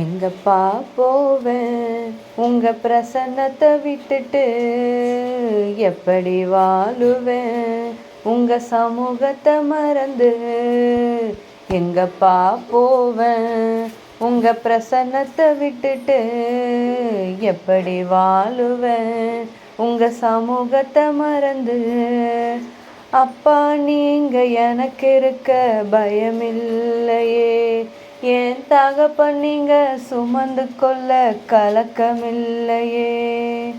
எங்கப்பா போவேன்? உங்க பிரசன்னத்தை விட்டுட்டு எப்படி வாழுவேன்? உங்க சமூகத்தை மறந்து எங்கப்பா போவேன்? உங்க பிரசன்னத்தை விட்டுட்டு எப்படி வாழுவேன்? உங்க சமூகத்தை மறந்து அப்பா நீங்க எனக்கு இருக்க பயமில்லையே. ஏன் தகப்பன் நீங்க சுமந்து கொள்ள கலக்கமில்லையே.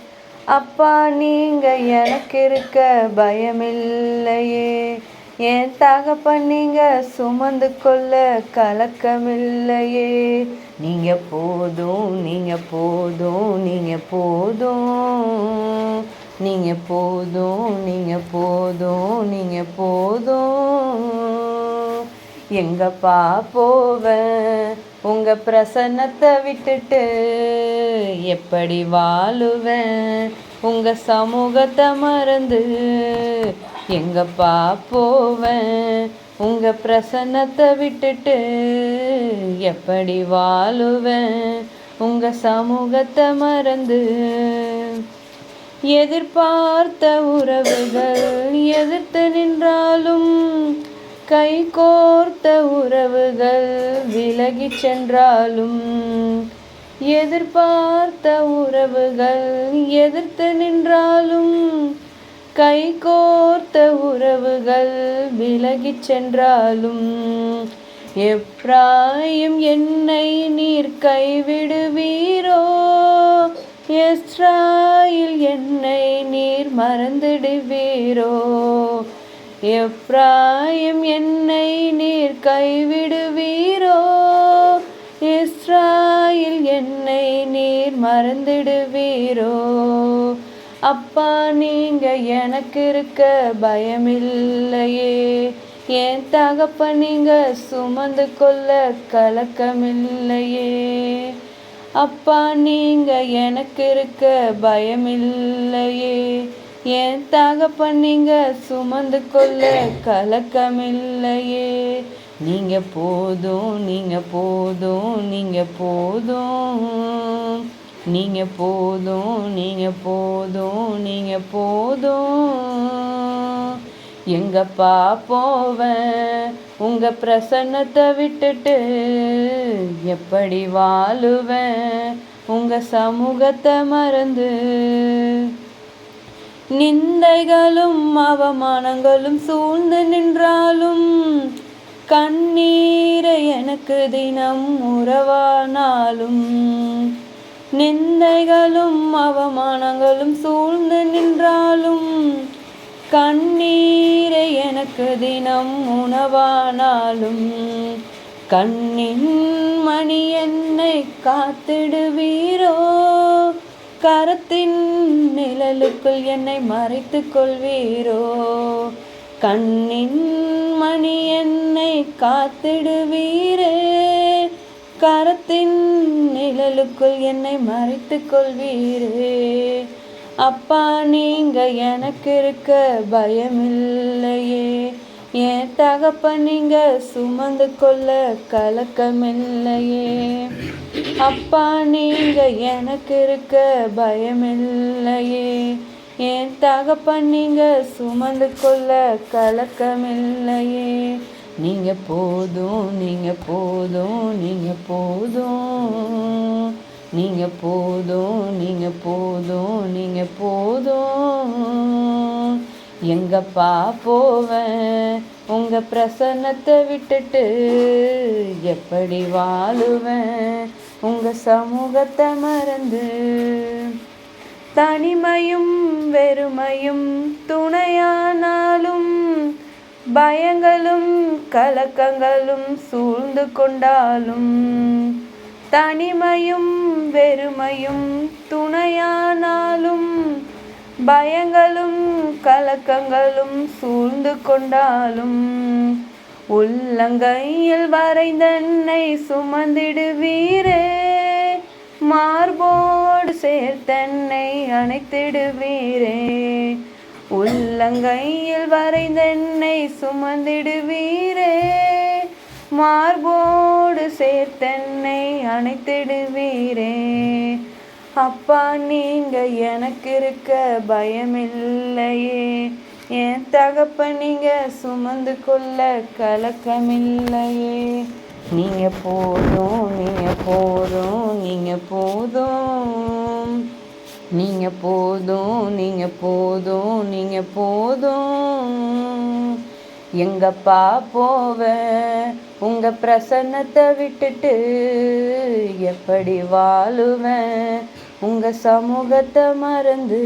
அப்பா நீங்க எனக்கு இருக்க பயமில்லையே. ஏன் தகப்பன் நீங்க சுமந்து கொள்ள கலக்கமில்லையே. நீங்க போதும் நீங்க போதும் நீங்க போதும். நீங்க போதும் நீங்க போதும் நீங்க போதும். எங்கப்பா போவேன் உங்க பிரசன்னத்தை விட்டுட்டு எப்படி வாழுவேன் உங்க சமூகத்தை மறந்து எங்கப்பா போவேன் உங்க பிரசன்னத்தை விட்டுட்டு எப்படி வாழுவேன் உங்க சமூகத்தை மறந்து எதிர்பார்த்த உறவுகள் எதிர்த்து நின்றாலும் கை கோர்த்த உறவுகள் விலகி சென்றாலும் எதிர்பார்த்த உறவுகள் எதிர்த்து நின்றாலும் கை கோர்த்த உறவுகள் விலகி சென்றாலும் எப்ராயும் என்னை நீர் கைவிடுவீரோ? எஸ்ராயில் என்னை நீர் மறந்துடுவீரோ? எப்ராயம் என்னை நீர் கைவிடுவீரோ? இஸ்ராயில் என்னை நீர் மறந்துடுவீரோ? அப்பா நீங்க எனக்கு இருக்க பயமில்லையே. என் தகப்ப நீங்க சுமந்து கொள்ள கலக்கமில்லையே. அப்பா நீங்க எனக்கு இருக்க பயமில்லையே. ஏன் தகப்பன் நீங்க சுமந்து கொள்ள கலக்கமில்லையே. நீங்க போதும் நீங்க போதும் நீங்க போதும். நீங்க போதும் நீங்க போதும் நீங்க போதும். எங்கப்பா போவேன் உங்க பிரசன்னத்தை விட்டுட்டு எப்படி வாழுவேன் உங்க சமூகத்தை மறந்து நிந்தைகளும் அவமானங்களும் சூழ்ந்து நின்றாலும் கண்ணீரை எனக்கு தினம் உறவானாலும் நிந்தைகளும் அவமானங்களும் சூழ்ந்து நின்றாலும் கண்ணீரை எனக்கு தினம் உணவானாலும் கண்ணின் மணி என்னை காத்திடுவீரோ? கரத்தின் நிழலுக்குள் என்னை மறைத்து கொள்வீரோ? கண்ணின் மணி என்னை காத்திடுவீரே? கரத்தின் நிழலுக்குள் என்னை மறைத்து கொள்வீரே? அப்பா நீங்க எனக்கு இருக்க பயமில்லையே. என் தகப்ப நீங்க சுமந்து கொள்ள கலக்கமில்லையே. அப்பா நீங்க எனக்கு இருக்க பயமில்லையே. என் தகப்ப நீங்க சுமந்து கொள்ள கலக்கமில்லையே. நீங்க போதும் நீங்க போதும் நீங்க போதும். நீங்க போதும் நீங்க போதும் நீங்க போதும். எங்கப்பா போவேன்? உங்கள் பிரசன்னத்தை விட்டுட்டு எப்படி வாழுவேன்? உங்கள் சமூகத்தை மறந்து தனிமையும் வெறுமையும் துணையானாலும் பயங்களும் கலக்கங்களும் சூழ்ந்து கொண்டாலும் தனிமையும் வெறுமையும் துணையானாலும் பயங்களும் கலக்கங்களும் சூழ்ந்து கொண்டாலும் உள்ளங்கையில் வரைந்தன்னை சுமந்திடுவீரே. மார்போடு சேர்த்தன்னை அணைத்திடுவீரே. உள்ளங்கையில் வரைந்தன்னை சுமந்திடுவீரே. மார்போடு சேர்த்தன்னை அணைத்திடுவீரே. அப்பா நீங்க எனக்கு இருக்க பயமில்லையே. என் தகப்ப நீங்க சுமந்து கொள்ள கலக்கமில்லையே. நீங்க போதும் நீங்க போதும் நீங்க போதும். நீங்க போதும் நீங்க போதும் நீங்க போதும். எங்கப்பா போவேன் உங்க பிரசன்னத்தை விட்டுட்டு எப்படி வாழுவேன் உங்க சமூகத்தை மறந்து.